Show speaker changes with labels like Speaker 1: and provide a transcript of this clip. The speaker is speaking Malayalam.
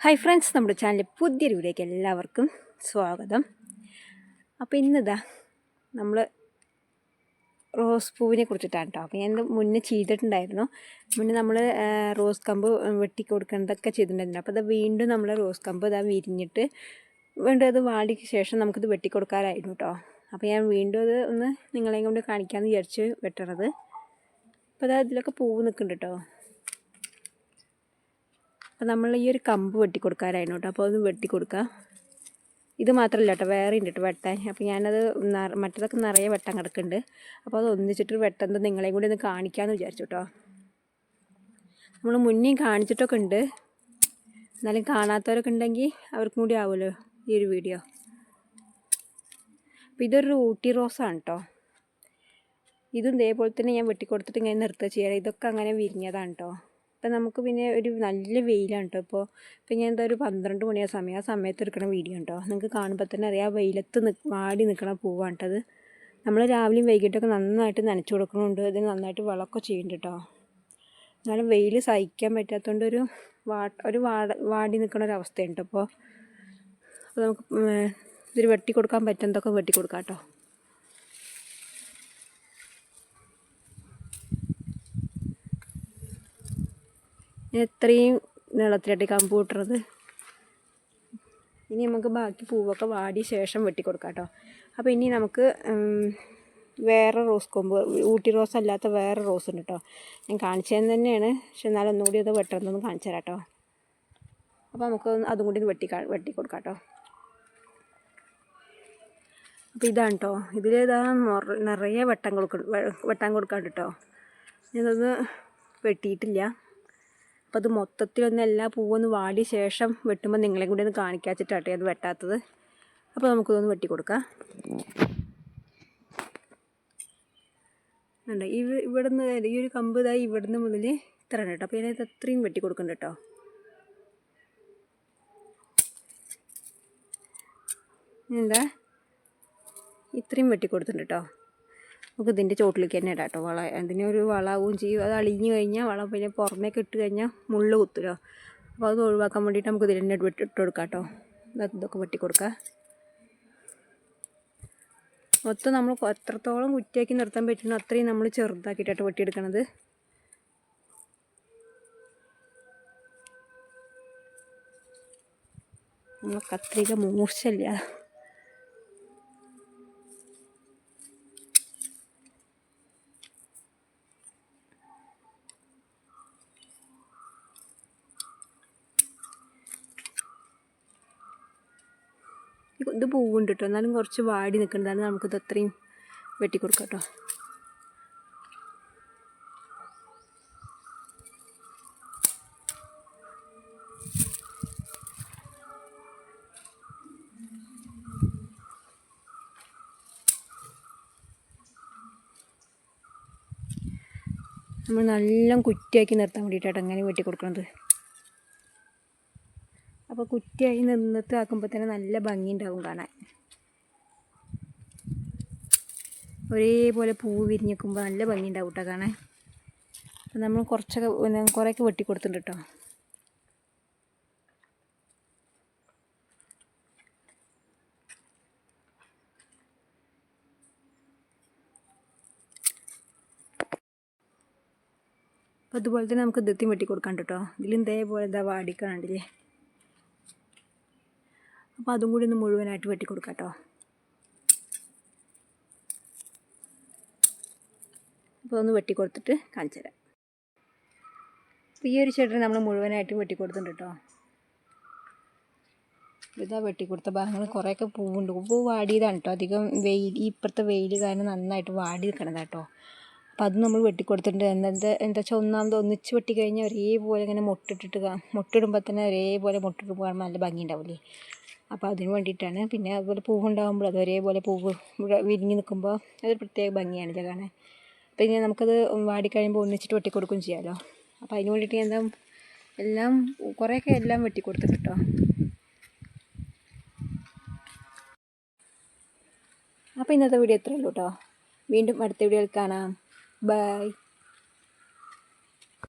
Speaker 1: ഹായ് ഫ്രണ്ട്സ് നമ്മുടെ ചാനലിൽ പുതിയൊരു വീഡിയോയ്ക്ക് എല്ലാവർക്കും സ്വാഗതം. അപ്പോൾ ഇന്നിതാ നമ്മൾ റോസ് പൂവിനെ കുറിച്ചിട്ടാണ് കേട്ടോ അപ്പോൾ ഞാൻ മുന്നേ ചെയ്തിട്ടുണ്ടായിരുന്നു. മുന്നേ നമ്മൾ റോസ് കമ്പ് വെട്ടി കൊടുക്കേണ്ടതൊക്കെ ചെയ്തിട്ടുണ്ടായിരുന്നു. അപ്പോൾ അത് വീണ്ടും നമ്മൾ റോസ് കമ്പ് ഇതാ വിരിഞ്ഞിട്ട് വീണ്ടും അത് വാടിക്ക് ശേഷം നമുക്കിത് വെട്ടിക്കൊടുക്കാറായിരുന്നു കേട്ടോ അപ്പോൾ ഞാൻ വീണ്ടും അത് ഒന്ന് നിങ്ങളെയും കൊണ്ട് കാണിക്കാമെന്ന് വിചാരിച്ച് വെട്ടണത്. അപ്പോൾ അതാ ഇതിലൊക്കെ പൂവ് നിൽക്കുന്നുണ്ട് കേട്ടോ അപ്പോൾ നമ്മൾ ഈ ഒരു കമ്പ് വെട്ടിക്കൊടുക്കാനായിരുന്നു കേട്ടോ അപ്പോൾ അത് വെട്ടിക്കൊടുക്കുക ഇത് മാത്രമല്ല കേട്ടോ വേറെ ഉണ്ട് കേട്ടോ വെട്ടാൻ. അപ്പോൾ ഞാനത് മറ്റതൊക്കെ നിറയെ വെട്ടാൻ കിടക്കുന്നുണ്ട് അപ്പോൾ അത് ഒന്നിച്ചിട്ട് വെട്ടുന്നത് നിങ്ങളെയും കൂടി ഒന്ന് കാണിക്കാമെന്ന് വിചാരിച്ചു കേട്ടോ നമ്മൾ മുന്നേയും കാണിച്ചിട്ടൊക്കെ ഉണ്ട് എന്നാലും കാണാത്തവരൊക്കെ ഉണ്ടെങ്കിൽ അവർക്കും കൂടി ആവുമല്ലോ ഈ ഒരു വീഡിയോ. അപ്പോൾ ഇതൊരു ഊട്ടി റോസാണ് കേട്ടോ ഇതും ഇതേപോലെ തന്നെ ഞാൻ വെട്ടിക്കൊടുത്തിട്ട് ഇങ്ങനെ നിർത്തുക ചെയ്യാറ് ഇതൊക്കെ അങ്ങനെ വിരിഞ്ഞതാണ് കേട്ടോ ഇപ്പം നമുക്ക് പിന്നെ ഒരു നല്ല വെയിലാണ് കേട്ടോ ഇപ്പോൾ ഇപ്പം ഞാൻ എന്താ ഒരു പന്ത്രണ്ട് മണി ആ സമയം ആ സമയത്ത് എടുക്കണ വീഡിയോ ഉണ്ടോ നിങ്ങൾക്ക് കാണുമ്പോൾ തന്നെ അറിയാം വെയിലത്ത് നി വാടി നിൽക്കണ പൂവാണ് കേട്ടത് നമ്മൾ രാവിലെയും വൈകിട്ടൊക്കെ നന്നായിട്ട് നനച്ചു കൊടുക്കണമുണ്ട് ഇതിന് നന്നായിട്ട് വളമൊക്കെ ചെയ്യുന്നുണ്ട് കേട്ടോ എന്നാലും വെയിൽ സഹിക്കാൻ പറ്റാത്തതുകൊണ്ട് ഒരു വാ ഒരു വാട വാടി നിൽക്കണ ഒരു അവസ്ഥയുണ്ട് അപ്പോൾ അപ്പോൾ നമുക്ക് ഇതിൽ വെട്ടി കൊടുക്കാൻ പറ്റുന്നതൊക്കെ വെട്ടി കൊടുക്കാം കേട്ടോ എത്രയും നീളത്തിലായിട്ട് കമ്പ്യൂട്ടറത് ഇനി നമുക്ക് ബാക്കി പൂവൊക്കെ വാടിയ ശേഷം വെട്ടിക്കൊടുക്കാം കേട്ടോ. അപ്പോൾ ഇനി നമുക്ക് വേറെ റോസ് കൊമ്പ് ഊട്ടി റോസ് അല്ലാത്ത വേറെ റോസ് ഉണ്ട് കേട്ടോ. ഞാൻ കാണിച്ചതെന്ന് തന്നെയാണ്. പക്ഷെ എന്നാലും ഒന്നുകൂടി അത് വെട്ടണമെന്നൊന്ന് കാണിച്ചു തരാം കേട്ടോ. അപ്പോൾ നമുക്ക് അതും കൂടി വെട്ടി വെട്ടിക്കൊടുക്കാം വെട്ടി കൊടുക്കാം കേട്ടോ. അപ്പോൾ ഇതാണ് കേട്ടോ. ഇതിലേതാ നിറ- നിറയെ വെട്ടാൻ കൊടുക്ക വെട്ടാൻ കൊടുക്കാണ്ട് കേട്ടോ. ഞാനത് വെട്ടിയിട്ടില്ല. അപ്പോൾ അത് മൊത്തത്തിലൊന്ന് എല്ലാ പൂവൊന്ന് വാടിയ ശേഷം വെട്ടുമ്പോൾ നിങ്ങളെ കൂടി ഒന്ന് കാണിക്കാച്ചിട്ടാട്ടെ അത് വെട്ടാത്തത്. അപ്പോൾ നമുക്കിതൊന്ന് വെട്ടിക്കൊടുക്കാം. ഉണ്ട് ഇവ ഇവിടുന്ന് ഈ ഒരു കമ്പ് ഇതായി ഇവിടുന്ന് മുതൽ ഇത്രയാണ് കേട്ടോ. അപ്പോൾ ഞാനത് അത്രയും വെട്ടി കൊടുക്കണ്ട കേട്ടോ. എന്താ? ഇത്രയും വെട്ടി കൊടുത്തിട്ടുണ്ട് കേട്ടോ. നമുക്ക് ഇതിന്റെ ചോട്ടിലേക്ക് തന്നെ ഇടാം കേട്ടോ വള. അതിനൊരു വളവും ചെയ്യും. അത് അളിഞ്ഞു കഴിഞ്ഞാൽ വളം പിന്നെ പുറമേക്ക് ഇട്ട് കഴിഞ്ഞാൽ മുള്ള് കുത്തുമല്ലോ അപ്പോൾ അത് ഒഴിവാക്കാൻ വേണ്ടിയിട്ട് നമുക്ക് ഇതിൽ തന്നെ വെട്ടി ഇട്ട് കൊടുക്കാം കേട്ടോ. ഇത് ഇതൊക്കെ വെട്ടി കൊടുക്കുക മൊത്തം നമ്മൾ എത്രത്തോളം കുറ്റിയാക്കി നിർത്താൻ പറ്റുന്നു അത്രയും നമ്മൾ ചെറുതാക്കിയിട്ടാണ് വെട്ടിയെടുക്കണത്. നമ്മൾ കത്രിക മൂർച്ചയില്ല. ഇത് പൂവുണ്ട് കേട്ടോ എന്നാലും കുറച്ച് വാടി നിൽക്കുന്നതാണ് നമുക്കിത് അത്രയും വെട്ടിക്കൊടുക്കാം കേട്ടോ നമ്മൾ നല്ല കുറ്റിയാക്കി നിർത്താൻ വേണ്ടിയിട്ടാണ് അങ്ങനെ വെട്ടി കൊടുക്കുന്നത് അപ്പോൾ കുറ്റിയായി നിന്നിട്ട് ആക്കുമ്പോൾ തന്നെ നല്ല ഭംഗിയുണ്ടാവും കാണാൻ. ഒരേപോലെ പൂവ് വിരിഞ്ഞിക്കുമ്പോൾ നല്ല ഭംഗിയുണ്ടാവും കേട്ടോ കാണാൻ. അപ്പം നമ്മൾ കുറച്ചൊക്കെ കുറേയൊക്കെ വെട്ടിക്കൊടുത്തിട്ടുണ്ട് കേട്ടോ അപ്പോൾ അതുപോലെ തന്നെ നമുക്ക് ദൃത്യം വെട്ടി കേട്ടോ ഇതിലും ഇതേപോലെ ഇതാ വാടിക്കാണ്ടില്ലേ അപ്പോൾ അതും കൂടി ഒന്ന് മുഴുവനായിട്ട് വെട്ടി കൊടുക്കാം കേട്ടോ അപ്പോൾ ഒന്ന് വെട്ടി കൊടുത്തിട്ട് കാണിച്ചു തരാം അപ്പോൾ ഈ ഒരു ചെടി നമ്മൾ മുഴുവനായിട്ട് വെട്ടി കൊടുത്തിട്ടുണ്ട് കേട്ടോ ഇതാ വെട്ടിക്കൊടുത്ത ഭാഗങ്ങൾ കുറേയൊക്കെ പൂവുണ്ട്. പൂ വാടിയതാണ് കേട്ടോ അധികം വെയിൽ ഈ ഇപ്പുറത്തെ വെയിൽ കാരണം നന്നായിട്ട് വാടി നിൽക്കണതാണ് കേട്ടോ അപ്പോൾ അത് നമ്മൾ വെട്ടിക്കൊടുത്തിട്ടുണ്ട്. എന്താ എന്താ വെച്ചാൽ ഒന്നാമത് ഒന്നിച്ച് വെട്ടി കഴിഞ്ഞാൽ ഒരേപോലെ ഇങ്ങനെ മുട്ടിട്ടിട്ട് മുട്ടിടുമ്പോൾ തന്നെ ഒരേപോലെ മുട്ടിട്ട് പോകാൻ നല്ല ഭംഗി ഉണ്ടാവില്ലേ അപ്പോൾ അതിന് വേണ്ടിയിട്ടാണ്. പിന്നെ അതുപോലെ പൂവുണ്ടാകുമ്പോൾ അത് ഒരേപോലെ പൂവ് വിരിഞ്ഞ് നിൽക്കുമ്പോൾ അതൊരു പ്രത്യേക ഭംഗിയാണ് ഇത് കാണാൻ. അപ്പോൾ ഇനി നമുക്കത് വാടിക്കഴിയുമ്പോൾ ഒന്നിച്ചിട്ട് വെട്ടിക്കൊടുക്കുകയും ചെയ്യാമല്ലോ അപ്പോൾ അതിന് വേണ്ടിയിട്ട് ഞാൻ എന്താ എല്ലാം കുറേയൊക്കെ എല്ലാം വെട്ടിക്കൊടുത്തിട്ട് കേട്ടോ. അപ്പോൾ ഇന്നത്തെ വീഡിയോ ഇത്രയേ ഉള്ളൂ കേട്ടോ. വീണ്ടും അടുത്ത വീഡിയോയിൽ കാണാം. ബൈ